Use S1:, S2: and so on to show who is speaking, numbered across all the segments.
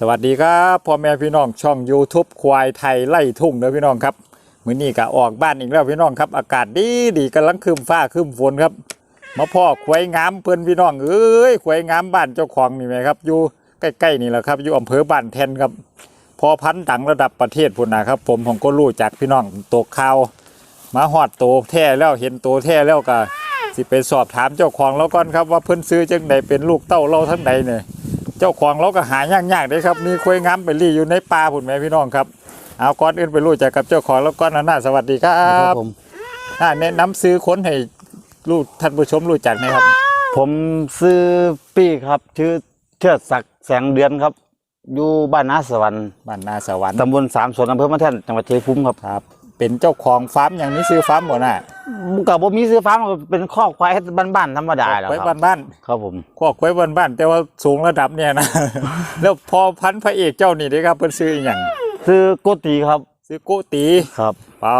S1: สวัสดีครับพ่อแม่พี่น้องช่อง YouTube ควายไทยไล่ทุ่งเด้อพี่น้องครับมื้อนี้ก็ออกบ้านอีกแล้วพี่น้องครับ อากาศดีดีกำลังครึมฟ้าครึมฝนครับมาพ่อควายงามเพื่อนพี่น้องเอ้ยควายงามบ้านเจ้าของนี่ไหมครับอยู่ใกล้ๆนี่แหละครับอยู่อำเภอบ้านแทนครับพอพันดังระดับประเทศพุ่นนะครับ ผมผมก็รู้จักพี่น้องตกข่าวมาหอดโตแท้แล้วเห็นโตแท้แล้วก็สิไปสอบถามเจ้าของแล้วก่อนครับว่าเพิ่อนซื้อจังใดเป็นลูกเต้าเราทั้งใดเนี่ย เจ้าของเราก็หายากๆเด้ครับ มีควายงามไปรีอยู่ในป่าพุ่นแม่พี่น้องครับเอาก่อนอื่นไปรู้จักกับเจ้าของแล้วก่อนนะน่าสวัสดีครับ
S2: ผม
S1: น่าแนะนำซื้อค้นให้ลูกท่านผู้ชมรู้จักหนะครับ
S2: ผมซื้อปี้ครับ ชื่อเชิดศักดิ์แสงเดือนครับ อยู่บ้านนาสวรรค์
S1: บ้านนาสวรรค์
S2: ตำบลสามสวนอำเภอมะแท่นจังหวัดชัยภูมิครับ
S1: ครับ เป็นเจ้าของฟาร์มอย่างนี้ซื้อฟาร์มบ่น่ะ
S2: กับผมมีซื้อฟาร์มเป็นข้อกควายบ้านๆธรรมดาแหล้ว
S1: ไว้
S2: ครับ
S1: บ้าน
S2: ครับผม
S1: ๆคอกไว้บ้านๆแต่ว่าสูงระดับเนี่ยนะแล้วพอพันธุ์พระเอกเจ้านี่เด้ครับเพิ่นซื้ออหย่าง
S2: ซื้อโกตีครับ
S1: ซื้อโกตี
S2: ครับ
S1: ปา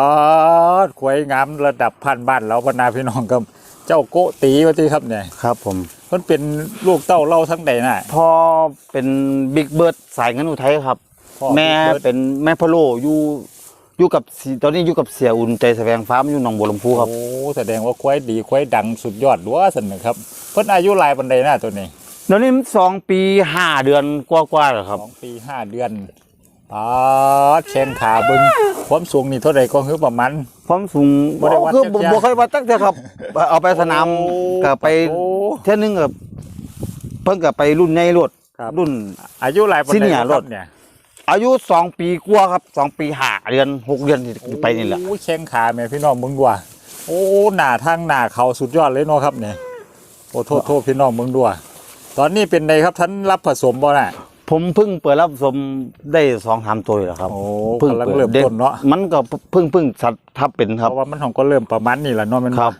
S1: ดควายงามระดับพันบ้านเราพนาพี่น้องกับเจ้าโกตีว่าที่ครับเนี่ย
S2: ครับผม
S1: เพิ่นเป็นลูกเต้าเล่าทั้งใดน่ะ
S2: พ่อเป็นบิ๊กเบิร์ดสายเงินอุทัยครับ
S1: พ่อ
S2: แม่
S1: บิ๊กเบิร์ด
S2: เป็นแม่พะโลอยู่ อยู่กับสีตอนนี้อยู่กับเสียอุ่นใจแสวงฟาร์มอยู่หนองบัวลำพูครับ
S1: โอ้แสดงว่าควายดีควายดังสุดยอดด้วสันนะครับ เพิ่นอายุหลายปันใดน่ะตัวนี้
S2: เดี๋ยวนี้สองปีห้าเดือนกว่าๆแล้วครับ
S1: สองปีห้าเดือนปาดแข้งขาเบิ่งความสูงนี่เท่าใดก็คือประมาณ
S2: ความสูง
S1: บ่ได้วัด
S2: คือ
S1: จัก
S2: บ่
S1: อย่าง
S2: บ่เคยวัดตั้งแต่ครับ เอาไปสนาม
S1: โอ้
S2: ก็ไป
S1: โอ้
S2: เท่ยนึงกับเพิ่งก็ไปรุ่นใหญ่รถ
S1: ครับ
S2: รุ่น
S1: อายุหลายปัน
S2: ซี
S1: ใด
S2: เนียร์
S1: ค
S2: ร
S1: รั
S2: ถ
S1: บเนี่ย
S2: อายุสองปีกว่าครับสองปีห้าเดือนหกเดือนที่ไปนี่แหละ
S1: โอ้แข้งขาแม่พี่น้องมึงดูว่าโอ้หน้าทางหน้าเขาสุดยอดเลยเนาะครับเนี่ยโอ้โทษโทษพี่น้องมึงดูว่าตอนนี้เป็นไงครับท่านรับผสมบ่น่ะ
S2: ผมเพิ่งเปิดรับสมได้สองสามตัวอยู่แล้วครับ
S1: โอ้
S2: เพิ่ง
S1: กำลัง
S2: ปิด
S1: เริ่ม
S2: ด็ก
S1: ต้นเนาะ
S2: มันก็เพิ่งเพิ่งสัตว์ทับเป็นค
S1: เพ
S2: รับ
S1: ราะว่ามันของก็เริ่มประมาณนี้แหละเนาะแมัน
S2: ครับ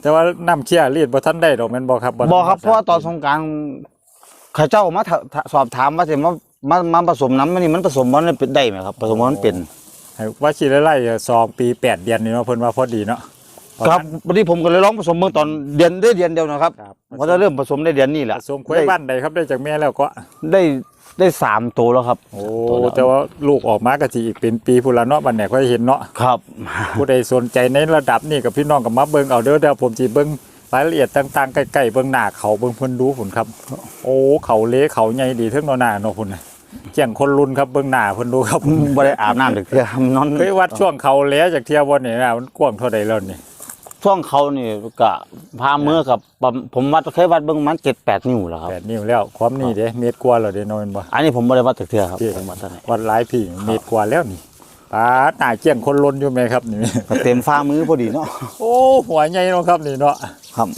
S1: แต่ว่าน้ำเชี่ยรีดบ่ทันได้ดอกแม่นบ่ครับ
S2: บอครับเพราะว่าตอนสงกรารข้าเจ้ามาถถสอบถามว่าสิมา มามาผสมน้ำมันนี่มันผสมมันเป็นได้ไหมครับผสมมันเป็น
S1: ให้ว่าสิไล่ๆสองปีแปดเดือนนี่เนาะเพิ่นว่าพอดีเนาะ
S2: ครับวันนี้ผมก็เลยลองผสมเมื่อตอนเดือนได้เดือนเดียวนะครับ
S1: ครับ
S2: เพราะจะเริ่มผสมได้เดือนนี้แห
S1: ผ
S2: ละ
S1: สมควายบ้านใดครับได้จากแม่แล้วก็
S2: ได้ได้สามตัวแล้วครับ
S1: โอ้
S2: ตัวแล้ว
S1: แต่ว่าลูกออกมาก็สิอีกเป็นปีพุ่นละเนาะบัดเนี่ยค่อยเห็นเนาะ
S2: ครับ
S1: ผู้ใดสนใจในระดับนี้กับพี่น้องก็มาเบิ่งเอาเด้อเดี๋ยวผมสิเบิ่งรายละเอียดต่างๆใกล้ๆเบิ่งหน้าเขาเบิ่งเพิ่นดูพุ่นครับ โอ้เขาเละเขาใหญ่ดีเทั้งเนาะหน้าเนาะพุ่นน่ะ เจียงคนรุนครับเบิ่งหน้าเพิ่นดูครับ
S2: บ่ได้อาบน้ำถึงเที่ยนอน
S1: เคยวัดช่วงเขาเละจากเที่ยวบ่นี่นะมันกว้างเท่าใดแล้วนี่
S2: ช่วงเขานี่ก็พามือกับประมาณผมวัดเคยวัดเบิ่งมันเจ็ดแปดนิ้วแล้วครับ
S1: แปดนิ้วแล้วความนี่เด้เมตรกว่าแล้วเด้น้อยแม่นบ่
S2: อันนี้ผมบ่ได้วัดถึงเที่ยครับ
S1: ที่
S2: ผมวัดเท่าไหร่
S1: วัดหลายพี่เมตรกว่าแล้วนี่ปาดหน้าเจียงคนลนอยู่ไหมครับนี่
S2: ก็เต็มฟ้ามือพอดีเนาะ
S1: โอ้หัวใหญ่เนาะครับนี่เนาะ
S2: ครับ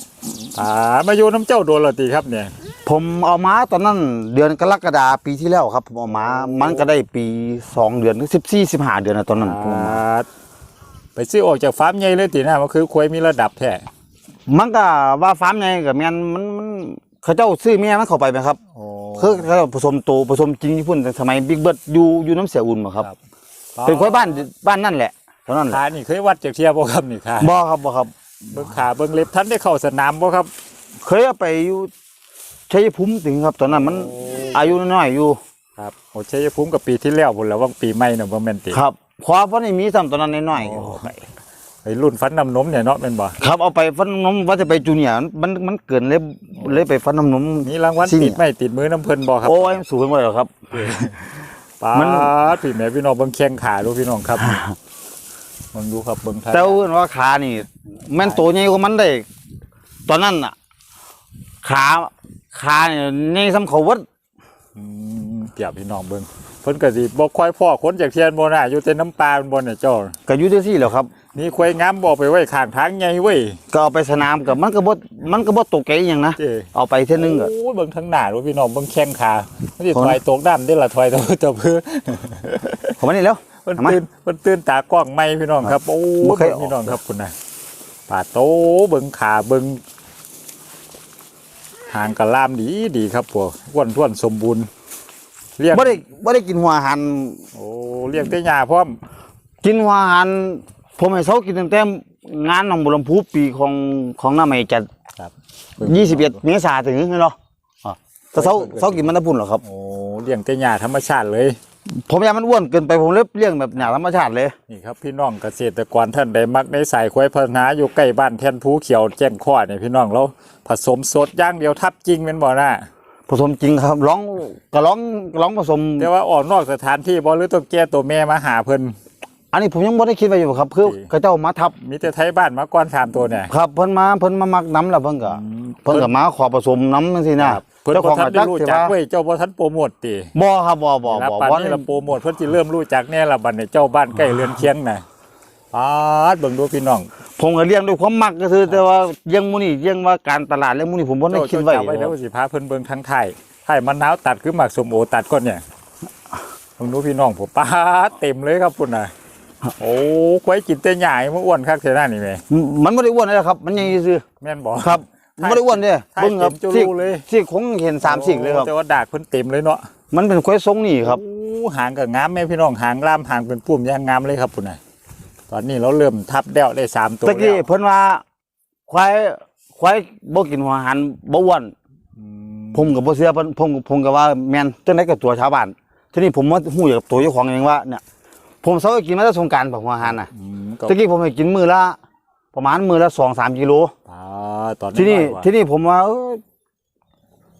S1: อ่ามาอยู่น้ำเจ้าโดนและติครับเนี่ย
S2: ผมเอามาตอนนั้นเดือนกรกฎาปีที่แล้วครับผมเอามามันก็ได้ปีสองเดือนสิบสี่สิบห้าเดือนนะตอนนั้นผมเอามา
S1: อ่าไปซื้อออกจากฟาร์มใหญ่เลยตินะมันคือควายมีระดับแท้
S2: มันก็ว่าฟาร์มไงกับแมนมันมันเขาเจ้าซื้อแม่มันเข้าไปไหมครับ
S1: โอ้
S2: คือเขาเจ้าผสมโตผสมจริงที่พุ่นแต่สมัยบิ๊กเบิร์ดอยู่อยู่น้ำเสียอุ่นมาครับ เป็นควายบ้านบ้านนั่นแหละเท่านั้นแหละ
S1: ขานี่เคยวัดจากเทียบบ่ครับนี่ขา
S2: บ่ครับบ่ครับ
S1: เบิ่งขาเบิ่งเล็บท่านได้เข้าสนามบ่ครับ
S2: เคยเอาไปอยู่ ชัยภูมิถึงครับ ตอนนั้นมัน
S1: โอ้
S2: อายุน้อยๆอยู่
S1: ครับโอ้ชัยภูมิกับปีที่แล้วพุ่นแล้วว่าปีใหม่น่ะบ่แม่นติ
S2: ครับขวาเพราะนี่มีซ้ำตอนนั้นน้อย
S1: โอ้ไอ้รุ่นฟันน้ำนมเนี่ยเนาะแม่นบ่
S2: ๆครับเอาไปฟันน้ำนมว่าจะไปจูเนียร์มันมันเกินเลยเลยไปฟันน้ำนม
S1: มีรางวัล
S2: ซิ่ง
S1: ติดไม้ติดมือน้ำเพิ่นบ่ครับ
S2: โอ้ยสูงไปหมดแล้วครับ
S1: ป้า
S2: มัน
S1: ดพี่แม่พี่น้องเบิ่งแข้งขาดูพี่น้องครับเบิ่งดูครับเบิ่งท่า
S2: แต่ว่าว่าขานี่แม่นโตใหญ่กว่ามันได้ ตอนนั้นน่ะ ขา ขาเนี่ยในสำเขาวัด
S1: อืมเปรียบพี่น้องเบิ่งเพิ่นก็สิบ่ค่อยพ่อคนจากเทียนบ่น่ะอยู่แต่น้ำปลาบนน่ะเจ้า
S2: ก็อยู่ที่ที่แหล้วครับ
S1: นี่ควายงามบ่ไปไว้ข้างทางใหญ่เว้ย
S2: ก็เอาไปสนามกับมันก็บ่มันก็บ่ตกใจอหย่างนะ
S1: เจ้
S2: เอาไปเท่ยนึงก็
S1: โอ้ยเบิ่งทางหน้าดูพี่น้องเบิ่งแข้งขามันสิ
S2: คน
S1: ถอยตกน้ำได้ละถอยตัวตัวเพื่อ
S2: เของมันนี่แล้ว
S1: เพิ่น
S2: เอามา
S1: ตื่นเพิ่นตื่นตากล้องใหม่พี่น้องครับ โอ้
S2: บ่เคย
S1: เบิ่งพี่น้องครับคุณน่ะป่าโตเบิ่งขาเบิ่ง หางกะลามดีดีครับพวกอ้วนท้วนสมบูรณ์เลี้ยง
S2: บ่ได้บ่ได้กินหัวอาหาร
S1: โอ้เลี้ยงแต่หญ้าพร้อม
S2: กินหัวอาหารผมให้เขากินตั้งแต่งานหนองบัวลำพูปีของของน้าใหม่จัด
S1: ครับ
S2: 21เมษาถึงเนาะอะแต่เขาเขากินมันตะพุ่นเหรอครับ
S1: โอ้เลี้ยงแต่หญ้าธรรมชาติเลย
S2: ผมอยากมันอ้วนเกินไปผมเลยเลี้ยงแบบหนาธรรมชาติเลย
S1: นี่ครับพี่น้องเกษตรกรท่านใดมักในสายควายพัฒนาอยู่ใกล้บ้านแทนภูเขียวแจ้งข้อเนี่ยพี่น้องเราผสมสดอย่างเดียวทับจริงเป็นบ่น่ะ
S2: ผสมจริงครับร้องก็ร้องร้องผสม
S1: แต่ว่าออกนอกสถานที่บ่หรือต้องแก้ตัวแม่มาหาเพิ่น
S2: อันนี้ผมยังไม่ได้คิดไว้อยู่ครับ คือ
S1: ดี
S2: เขาเจ้ามาทับ
S1: มีแต่ไทยบ้านมาก่อนสามตัวเนี่ย
S2: ครับเพิ่นมาเพิ่นมามักน้ำแล้วเพิ่นก็เพิ่นก็มาขอผสมน้ำจังซี่นะครับ
S1: เพิ่น
S2: เจ้า
S1: บ่
S2: ของ
S1: ทัน
S2: อา
S1: ได้
S2: จัก
S1: รู้
S2: สิ
S1: จัก
S2: ว่า
S1: เว้ยเจ้าบ่ทันโปรโมทติ
S2: บ่ครับบ่บ่
S1: รับ
S2: บ่
S1: ปาน
S2: บ่
S1: นี้ละโปรโมทเพิ่นสิเริ่มรู้จักแน่ละบัดนี้เจ้าบ้านใกล้เรือนเคียงน่ะปาดเบิ่งดูพี่น้อง
S2: ผมก็เลี้ยงด้วยความมักก็คือแต่ว่าเลี้ยงหมูนี่เลี้ยงว่าการตลาดเลี้ยงหมูนี่ผมบ่ได้
S1: เจ้า
S2: คิด
S1: เจ้า
S2: ไว้
S1: จำไว้เดี๋ยวสิพาเพิ่นเบิ่งทั้งไทยไทยมะนาวตัดคือหมากสมโอตัดก่อนเนี่ยเบิ่งดูพี่น้องผมปาดเต็มเลยครับพุ่นน่ะโอ้ควายกินแต่หญ้าให้มันอ้วนคักเท่านั้นนี่แม่
S2: มันบ่ได้อ้วนเลยครับ มันยังซื่อ
S1: แม่นบ่
S2: ครับ มันบ่ได้อ้วนเด้
S1: ถ่าย
S2: เบิ่งครับ
S1: เต็มจุ
S2: ที่
S1: รูเลย
S2: ที่คงเห็น3สิ่งเลยครับ
S1: แต่ว่าดากเพิ่นเต็มเลยเนาะ
S2: มันเป็นควายทรงนี่ครับ
S1: โอ้หางก็งามแม่พี่น้องหางล่ามหางเป็นปุ่มอย่างงามเลยครับพุ่นน่ะตอนนี้เราเริ่มทับแด้วได้สามตัว
S2: ตะกี้
S1: แล้ว
S2: เพิ่นว่าควายควายบ่กินหัวอาหารบ่อ้วน
S1: อืม
S2: ผมก็บ่เชื่อเพิ่นผมผมก็ว่าแม่นจังได๋ก็ตัวชาวบ้านทีนี้ผมมาฮู้จากตัวเจ้าของเองว่าเนี่ยผมเซากินมาแต่สงกรานต์บ่หัวอาหารน่ะ
S1: อืมก็
S2: ตะกี้ผมให้กินมื้อละประมาณมื้อละ2 3กิโล
S1: อ่า ตอน
S2: ทีนี้
S1: อยกว่า
S2: ทีนี้ผมว่าเอ้ย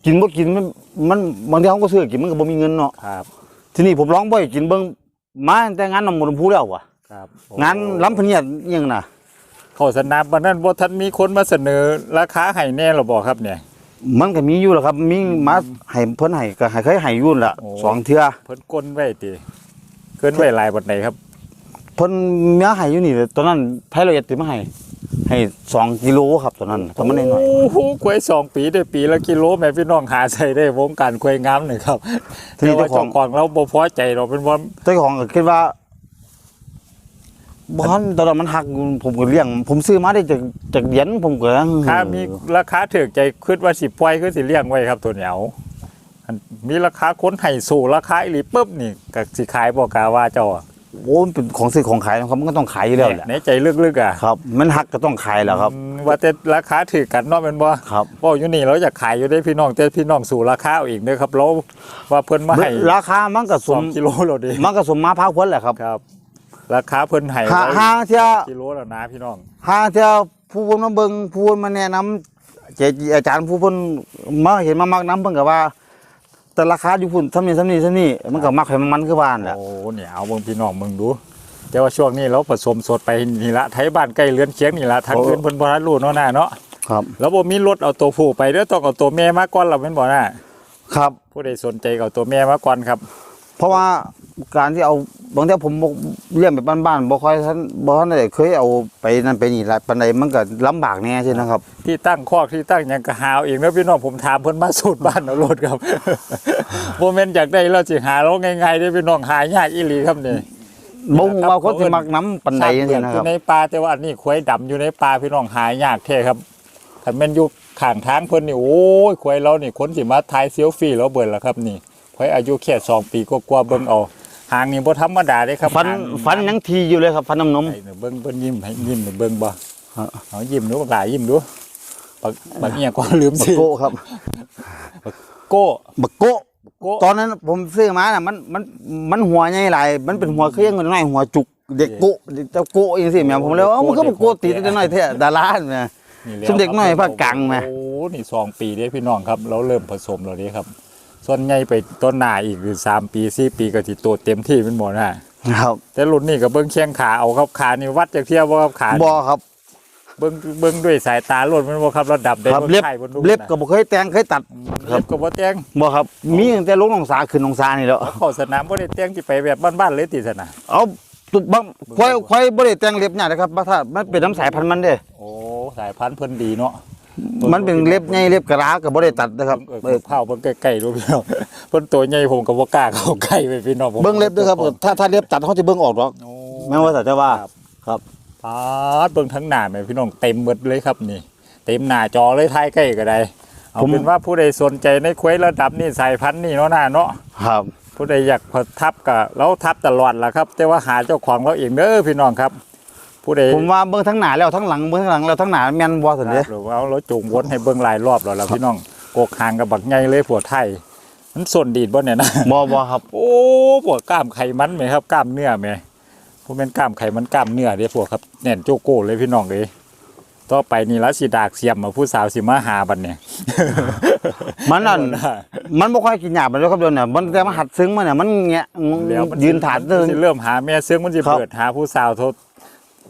S2: กินบ่กินมันมันบางทีเขาก็ซื้อกินมันก็บ่มีเงินเนาะ
S1: ครับ
S2: ทีนี้ผมลองบ่ให้กินเบิ่งมาตั้งแต่งานนำหมดพูแล้วว่ะ
S1: ครับ
S2: งานล้ำพะเนียดอิหยังน่ะ
S1: เข้าสนามวันนั้นบ่ทันมีคนมาเสนอราคาให้แน่หรอบ่ครับเนี่ย
S2: มันก็มีอยู่แหละครับ มีมาให้เพิ่นให้ก็ให้เคยให้อยู่นั่นล่ะ
S1: โอ้
S2: สองเทื่อ
S1: เพิ่นกลนไว้ติเกินไว้หลายบัดไหนครับ
S2: เพิ่นมาให้อยู่นี่ตอนนั้นไทยละเอียดติมาให้ ให้สองกิโลครับตอนนั้นตอนมันน้อย
S1: โอ้โหควายสองปีได้ปีละกิโลแม่พี่น้องหาใส่ได้วงการควายงามหนึ่งครับ
S2: ๆทีนี้
S1: แต่ว่า
S2: เจ้าขอ
S1: เจ้างของเราบ่พอใจเราเป็นว่า
S2: เจ้าของก็คิดว่าบ่ทันตอนนั้นมันหักผมก็เลี้ยง ผมซื้อมาได้จากจากเหรียญผมก็
S1: ค่ามีราคาถึกใจคิดว่าสิปล่อยคือสิเลี้ยงไว้ครับตัวเหนียวอันมีราคาคนให้สู่ราคาอีหลีปุ๊บนี่ก็สิขายบ่กาว่าเจ้าอะ
S2: โอ้มันเป็นของซื้อของขายนะครับมันก็ต้องขายอยู่แล้วแหละ
S1: ในใจลึกๆอะ
S2: ครับ มันหักก็ต้องขายแหล้วครับ
S1: อืมว่าแต่ราคาถือกันเนาะแม่นบ่
S2: ครับ
S1: บ่อยู่นี่เราอยากขายอยู่ได้พี่น้องแต่พี่น้องสู่ราคาเอาอีกเด้อครับเราว่าเพิ่นมาให้
S2: ราคามันก็ส
S1: สอ
S2: ม
S1: งกิโลแล้วดิ
S2: มันก็สมมาพาควนแหละครับ
S1: ครับ ราคาเพิ่นให้
S2: ห้า
S1: ไว้
S2: ห้าเที่ย
S1: กิโลแล้วนะพี่น้อง
S2: ห้าเที่ยผู้เพิ่นมาเบิ่งผู้เพิ่นมาแนะนำเจจีอาจารย์ผู้เพิ่นมาเห็นมามักนํเพิ่นก็ว่า แต่ราคาอยู่พุ่นซำนี้ซำนี้ซำนี้มันก็มักให้มันมันคือบ้านแหละ
S1: โอ้เนี่ยเอาเบิ่งพี่น้องมึงดู แต่ว่าช่วงนี้เราผสมสดไปนี่ละไทยบ้านใกล้เรือนเคียงนี่ละทางอื่นเพิ่นบ่ทันรู้เนาะหน้าเนาะ
S2: ครับ
S1: แล้วบ่มีรถเอาตัวผู้ไปเด้อต้องเอาตัวแม่มาก่อนล่ะแม่นบ่น่ะ
S2: ครับ
S1: ผู้ใดสนใจก็เอาตัวแม่มาก่อนครับ
S2: เพราะว่าการที่เอาบางทีผมบ่เลี้ยงแบบบ้านๆบ่ค่อยทันบ่ทันได้เคยเอาไปนั่นไปนี่หลายปานใดมันก็ลำบากแน่ใช่นะครับ
S1: ที่ตั้งคอกที่ตั้งหยังก็หาเอาเองแล้วพี่น้องผมถามเพิ่นมาสูตรบ้านเอารถครับบ่แม่นอยากได้เราสิหาเราง่ายๆเด้อพี่น้องหายากอีหลีครับนี่
S2: บ่ฮู้ว่าคนสิมักน้ำปานใดจังซี่นะ
S1: อ
S2: ครั
S1: ยู่
S2: บ
S1: ในป่าแต่ว่าอันนี้ควายดำอยู่ในป่าพี่น้องหายากแท้ครับถ้าแม่นอยู่ข้างทางเพิ่นนี่โอ้ยควายเรานี่คนสิมาถ่ายเซลฟี่แล้วเบิดแล้วครับนี่ ควายอายุแค่สองปีกว่าๆเบิ่งเอาหางนี่บ่ธรรมดาเด้ครับ
S2: ฟัน
S1: หาง
S2: ฟันยังทีอยู่เลยครับฟันน้ำนม
S1: ไอ้เนี่ยเบิ่งเพิ่นยิ้มให้ยิ้มให้เบิ่งบ่
S2: ฮะ
S1: เอายิ้มดูบักหลายยิ้มดูบักบักเอียก็ลืม
S2: บัก
S1: สิ
S2: โก้ครับ
S1: โก้
S2: บักโก้
S1: โก้
S2: ตอนนั้นผมซื้อมาน่ะมันมันมันหัวใหญ่หลายมันเป็นหัวเครื่องมันน้อยหัวจุกเด็กโก้เด็กเจ้าโก้อย่างสิแม่ผมเลยว่ามันก็บักโก้ติดได้น้อยแท้ดาราแม่
S1: นี่แล้ว
S2: สมเด็จน้อยภาคกลางไหม
S1: โอ้นี่สองปีเด้พี่น้องครับ เราเริ่มผสมแล้วเด้ครับ ส่วนใหญ่ไปต้นหน้าอีกคือสามปีสี่ปีก็สิโตเต็มที่เป็นหมดนะครับ แต่รุ่นนี้ก็เบิ่งแข้งขาเอาครับขานี่วัดจากเทียบว่าครับขา
S2: บ่ครับ
S1: เบิ่งเบิ่งด้วยสายตาล้วนมันบ่ครับระดับได้
S2: ครับ
S1: น
S2: เล็บ
S1: ไข่บนลู
S2: เล็บก็
S1: นะ
S2: บ่เคยแต่งเคยตัดครั
S1: เล็
S2: บ
S1: บก็บ่แต่ง
S2: บ่ครับ มีตั้งแต่ลงหนองสาขึ้นหนองสานี่แหล้ว
S1: แล้วเข้าสนามบ่ได้แต่งที่ไปแบบบ้านๆเลยติสนะ
S2: เอาตุบบางควายควายบ่ได้แต่งเล็บเนี่ยนะครับถ้ามันเป็นน้ำสายพันธุ์มันเด้
S1: โอ้สายพันธุ์เพิ่นดีเนาะ
S2: มันเป็นเล็บใหญ่เล็บกระลาก็บ่ได้ตัดนะครับ
S1: เออ
S2: เออ
S1: เผาเบิ่งใกล้ๆดูพี่น้องเพิ่นตัวใหญ่ผมก็บ่กล้าเข้าใกล้ไปพี่น้องผม
S2: เบิ่งเล็บด้วยครับถ้าถ้าเล็บตัดเขาจะเบิ่งออกหรอก
S1: โอ้
S2: แม่นว่าแต่จะว่า
S1: ครับ
S2: ครับ
S1: ปาดเบิ่งทั้งหน้าแม่พี่น้องเต็มหมดเลยครับนี่ เต็มหน้าจอเลยท้ายใกล้ก็ได้เอา
S2: ผม
S1: เป็นว่าผู้ใดสนใจในควายระดับนี้สายพันธุ์นี่เนาะหน้าเนาะ
S2: ครับ
S1: ผู้ใดอยากทับก็เราทับตลอดล่ะครับ แต่ว่าหาเจ้าของเราเองเด้อพี่น้องครับ ผู้ใด
S2: ผมว่าเบิ่งทั้งหน้าแล้วทั้งหลังเบิ่งทั้งหลังแล้วทั้งหน้าแม่นบ่ซั่นเด้
S1: หรือว่าเราจูงวนให้เบิ่งหลายรอบแล้วล่ะพี่น้องกกหางกับบักใหญ่เลยผัวไทยมันส่วนดีดบ่เนี่ยนะ
S2: บ่บ่ครับ
S1: โอ้พวกกล้ามไขมันไหมครับกล้ามเนื้อไหมพวกเป็นกล้ามไขมันกล้ามเนื้อเด้พวกครับแน่นโจโก้เลยพี่น้องเลยต่อไปนี่ละสิดากเสียมมาผู้สาวสิมาหาบัดเนี่ย
S2: มันนั่นมันบ่ค่อยกินหยาบเลยครับเดี๋ยวนี้มันแต่มาหัดซึ้งมาเนี่ยมันแงะ
S1: เดี๋ยวมัสิ
S2: ยืนถาด
S1: มั
S2: เดิน
S1: สิเริ่มหาแม่ซึ่งมันสิ
S2: ครับ
S1: เปิดหาผู้สาวโทษ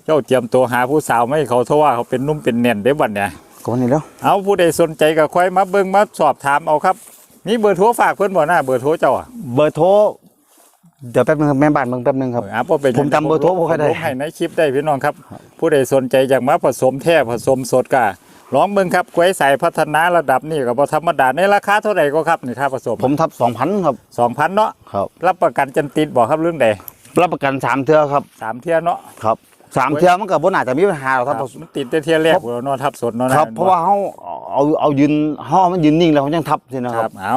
S1: เจ้าเตรียมตัวหาผู้สาวไม่ให้เขาโทษว่าเขาเป็นนุ่มเป็นแน่นได้บัดเนี่ย
S2: ก็วันนี้แล้ว
S1: เอาผู้ใดสนใจก็ค่อยมาเบิ่งมาสอบถามเอาครับมีเบอร์โทรฝากเพิ่นบ่หน้าเบอร์โทรเจ้าอะ
S2: เบอร์โทรเดี๋ยวแป๊บนึงครับแม่บ้านเบิ่งแป๊บนึงครับ
S1: เอออะบ่เป็นหยัง
S2: ผมจำเบอร์โทรบ่ค่อยได้
S1: ลงให้ในคลิปได้พี่น้องครับ ผู้ใดสนใจอยากมาผสมแท้ผสมสดก็ลองเบิ่งครับกล้วยสายพัฒนาระดับนี้ก็บ่ธรรมดาในราคาเท่าไหร่ก็ครับนี่ค่าผสม
S2: ผมทับ2,000ครับ
S1: 2,000เนาะ
S2: ครับ
S1: รับประกันจันติดบ่ครับเรื่องใด
S2: รับประกันสามเทื่อครับ
S1: สามเที่ยเนาะ
S2: ครับ สามเทื่อมันก็บ่น่าจะมีปัญหาหรอกครับ
S1: มันติดแต่เที่ยแรกบ่เนาะทับสดเนาะนะครับ
S2: เพราะว่าเฮาเอาเอายืนเฮามันยืนนิ่งแล้วเขายังทับสินะ
S1: ค
S2: ค
S1: รั
S2: รั
S1: บบเอา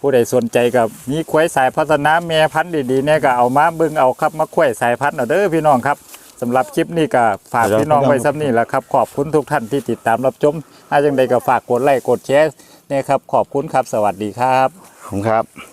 S1: ผู้ใดสนใจกับมีควายสายพัฒนาแม่พันธุ์ดีๆเนี่ยก็เอามาเบิ่งเอาครับมาควายสายพันธุ์เอาเด้อพี่น้องครับสำหรับคลิปนี้ก็ฝากพี่น้องไว้ซ้ำนี่แหละครับขอบคุณทุกท่านที่ติดตามรับชมถ้าจังใดก็ฝากกดไลค์กดแชร์เนี่ยครับขอบคุณครับสวัสดีครับ
S2: ผมครับ